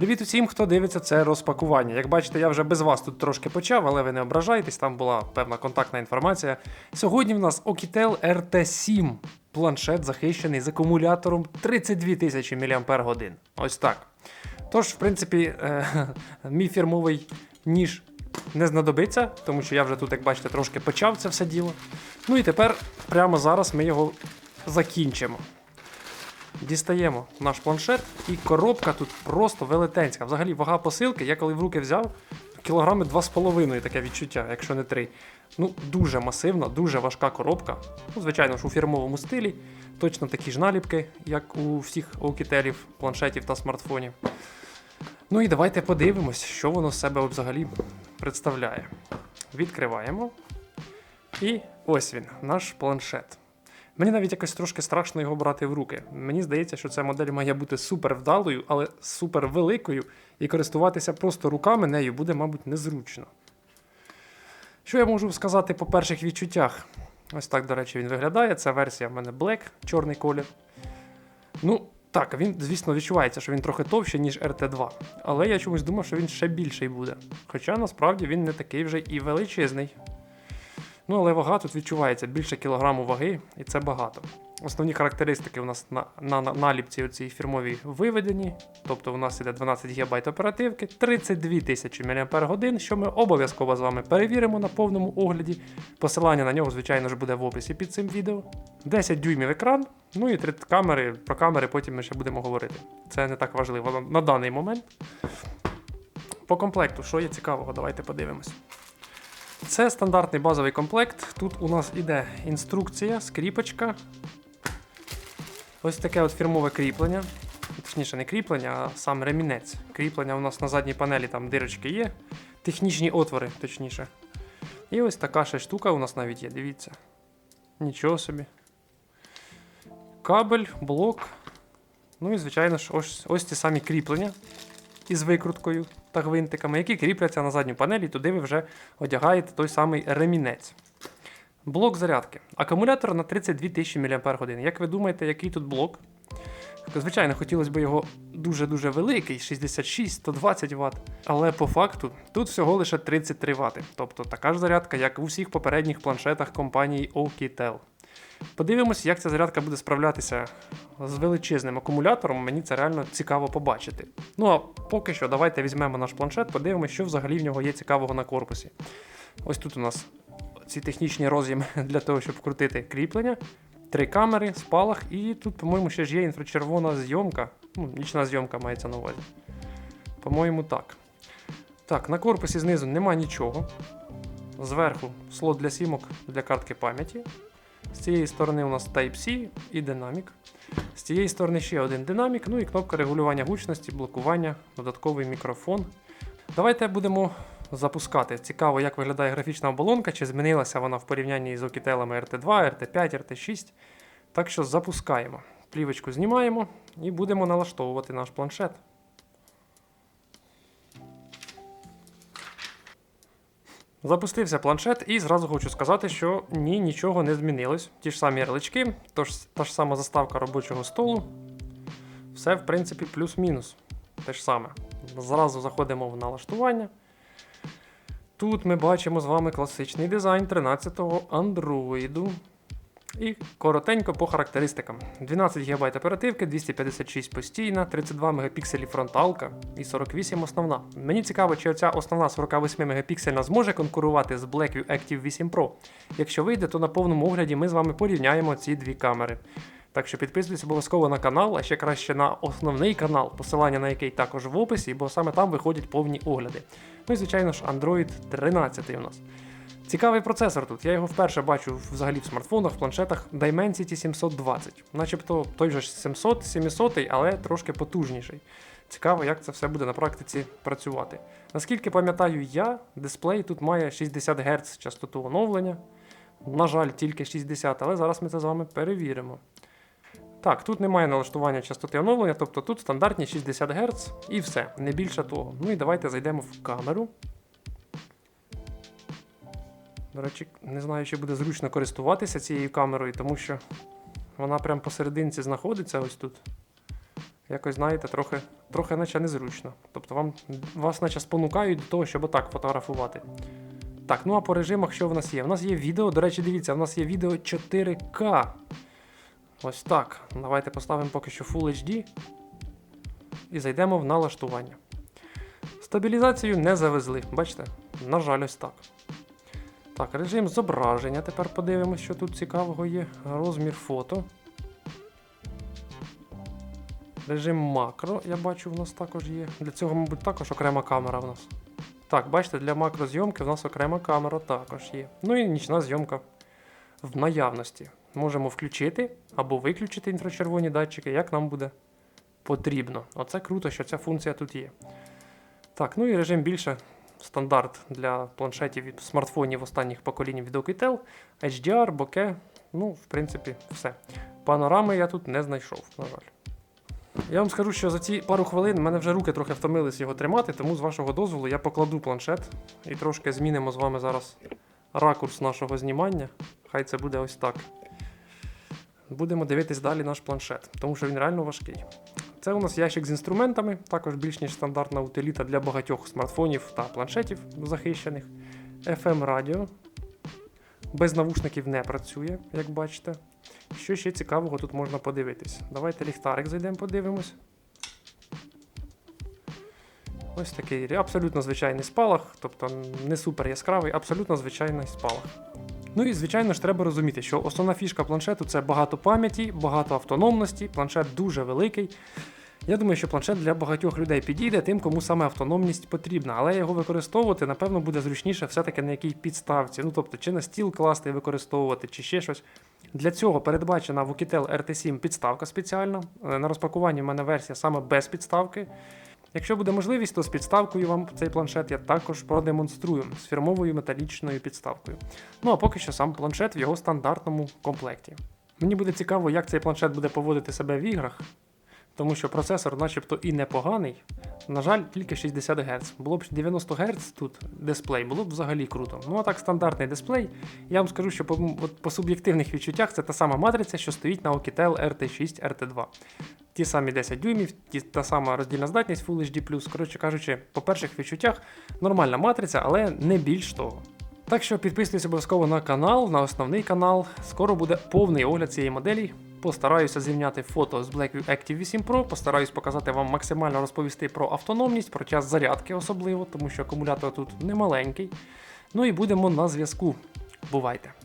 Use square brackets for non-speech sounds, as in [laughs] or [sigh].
Привіт усім, хто дивиться це розпакування. Як бачите, я вже без вас тут трошки почав, але ви не ображайтесь, там була певна контактна інформація. Сьогодні в нас Okitel RT7, планшет захищений з акумулятором 32 тисячі мАч. Ось так. Тож, в принципі, е, [laughs] мій фірмовий ніж не знадобиться, тому що я вже тут, як бачите, трошки почав це все діло. Ну і тепер прямо зараз ми його закінчимо. Дістаємо наш планшет, і коробка тут просто велетенська. Взагалі вага посилки, я коли в руки взяв, кілограми 2,5 таке відчуття, якщо не 3. Ну, дуже масивна, дуже важка коробка. Ну, звичайно ж, у фірмовому стилі. Точно такі ж наліпки, як у всіх окітелів, планшетів та смартфонів. Ну і давайте подивимось, що воно з себе взагалі представляє. Відкриваємо. І ось він, наш планшет. Мені навіть якось трошки страшно його брати в руки. Мені здається, що ця модель має бути супер вдалою, але супер великою, і користуватися просто руками нею буде, мабуть, незручно. Що я можу сказати по перших відчуттях? Ось так, до речі, він виглядає. Це версія в мене Black, чорний колір. Ну, так, він, звісно, відчувається, що він трохи товщий, ніж RT2. Але я чомусь думав, що він ще більший буде. Хоча насправді він не такий вже і величезний. Ну, але вага тут відчувається більше кілограму ваги, і це багато. Основні характеристики у нас на, на, на наліпці оцій фірмовій виведені. Тобто у нас іде 12 ГБ оперативки, 32 тисячі мАч, що ми обов'язково з вами перевіримо на повному огляді. Посилання на нього, звичайно ж, буде в описі під цим відео. 10 дюймів екран, ну і три камери. Про камери потім ми ще будемо говорити. Це не так важливо на, на даний момент. По комплекту, що є цікавого, давайте подивимось. Це стандартний базовий комплект. Тут у нас іде інструкція, скріпочка. Ось таке от фірмове кріплення. Точніше, не кріплення, а сам ремінець. Кріплення у нас на задній панелі там дирочки є. Технічні отвори, точніше. І ось така ще штука у нас навіть є, дивіться. Нічого собі. Кабель, блок. Ну і, звичайно ж, ось, ось ті самі кріплення із викруткою та гвинтиками, які кріпляться на задню панель, і туди ви вже одягаєте той самий ремінець. Блок зарядки. Акумулятор на 32 тисячі мАч. Як ви думаєте, який тут блок? Звичайно, хотілося б його дуже-дуже великий, 66-120 Вт. Але по факту тут всього лише 33 Вт. Тобто така ж зарядка, як у всіх попередніх планшетах компанії Oukitel. Подивимось, як ця зарядка буде справлятися з величезним акумулятором. Мені це реально цікаво побачити. Ну а поки що, давайте візьмемо наш планшет, подивимося, що взагалі в нього є цікавого на корпусі. Ось тут у нас ці технічні роз'єми [laughs] для того, щоб вкрутити кріплення. Три камери, спалах, і тут, по-моєму, ще ж є інфрачервона зйомка. Ну, нічна зйомка мається на увазі. По-моєму, так. Так, на корпусі знизу нема нічого. Зверху слот для сімок для картки пам'яті. З цієї сторони у нас Type-C і динамік. З цієї сторони ще один динамік, ну і кнопка регулювання гучності, блокування, додатковий мікрофон. Давайте будемо запускати. Цікаво, як виглядає графічна оболонка, чи змінилася вона в порівнянні з окітелами RT2, RT5, RT6. Так що запускаємо. Плівочку знімаємо і будемо налаштовувати наш планшет. Запустився планшет, і зразу хочу сказати, що ні, нічого не змінилось. Ті ж самі ярлички, тож, та ж сама заставка робочого столу. Все, в принципі, плюс-мінус. Те ж саме. Зразу заходимо в налаштування. Тут ми бачимо з вами класичний дизайн 13-го Android. І коротенько по характеристикам. 12 ГБ оперативки, 256 постійна, 32 Мп фронталка і 48 основна. Мені цікаво, чи оця основна 48 Мп зможе конкурувати з Blackview Active 8 Pro. Якщо вийде, то на повному огляді ми з вами порівняємо ці дві камери. Так що підписуйтесь обов'язково на канал, а ще краще на основний канал, посилання на який також в описі, бо саме там виходять повні огляди. Ну і звичайно ж, Android 13 у нас. Цікавий процесор тут. Я його вперше бачу взагалі в смартфонах, в планшетах Dimensity 720. Начебто той же ж 700, 700, але трошки потужніший. Цікаво, як це все буде на практиці працювати. Наскільки пам'ятаю я, дисплей тут має 60 Гц частоту оновлення. На жаль, тільки 60, але зараз ми це з вами перевіримо. Так, тут немає налаштування частоти оновлення, тобто тут стандартні 60 Гц і все, не більше того. Ну і давайте зайдемо в камеру. До речі, не знаю, чи буде зручно користуватися цією камерою, тому що вона прямо посерединці знаходиться ось тут. якось, знаєте, трохи, трохи наче незручно. Тобто вам, вас наче спонукають до того, щоб отак фотографувати. Так, ну а по режимах що в нас є? У нас є відео, до речі, дивіться, у нас є відео 4К. Ось так. Давайте поставимо поки що Full HD. І зайдемо в налаштування. Стабілізацію не завезли, бачите? На жаль, ось так. Так, режим зображення. Тепер подивимось, що тут цікавого є. Розмір фото. Режим макро, я бачу, в нас також є. Для цього, мабуть, також окрема камера в нас. Так, бачите, для макрозйомки в нас окрема камера також є. Ну і нічна зйомка в наявності. Можемо включити або виключити інфрачервоні датчики, як нам буде потрібно. Оце круто, що ця функція тут є. Так, ну і режим більше стандарт для планшетів і смартфонів останніх поколінь від Oukitel, HDR, боке. Ну, в принципі, все. Панорами я тут не знайшов, на жаль. Я вам скажу, що за ці пару хвилин мене вже руки трохи втомились його тримати, тому з вашого дозволу я покладу планшет і трошки змінимо з вами зараз ракурс нашого знімання. Хай це буде ось так. Будемо дивитись далі наш планшет, тому що він реально важкий. Це у нас ящик з інструментами, також більш ніж стандартна утиліта для багатьох смартфонів та планшетів захищених. FM радіо. Без навушників не працює, як бачите. Що ще цікавого тут можна подивитись? Давайте ліхтарик зайдемо, подивимось. Ось такий абсолютно звичайний спалах, тобто не супер яскравий, абсолютно звичайний спалах. Ну і звичайно ж треба розуміти, що основна фішка планшету це багато пам'яті, багато автономності, планшет дуже великий. Я думаю, що планшет для багатьох людей підійде тим, кому саме автономність потрібна, але його використовувати, напевно, буде зручніше все-таки на якій підставці. Ну тобто, чи на стіл класти і використовувати, чи ще щось. Для цього передбачена в Oukitel RT7 підставка спеціальна. Е, На розпакуванні в мене версія саме без підставки. Якщо буде можливість, то з підставкою вам цей планшет я також продемонструю з фірмовою металічною підставкою. Ну а поки що сам планшет в його стандартному комплекті. Мені буде цікаво, як цей планшет буде поводити себе в іграх, тому що процесор, начебто, і непоганий. На жаль, тільки 60 Гц. Було б 90 Гц тут дисплей, було б взагалі круто. Ну а так, стандартний дисплей. Я вам скажу, що по, от, по суб'єктивних відчуттях це та сама матриця, що стоїть на Oukitel RT6 RT2. Ті самі 10 дюймів, ті, та сама роздільна здатність Full HD+. Коротше кажучи, по перших відчуттях нормальна матриця, але не більш того. Так що підписуйтесь обов'язково на канал, на основний канал. Скоро буде повний огляд цієї моделі. Постараюся зрівняти фото з Blackview Active 8 Pro, постараюсь показати вам максимально розповісти про автономність, про час зарядки особливо, тому що акумулятор тут немаленький. Ну і будемо на зв'язку. Бувайте!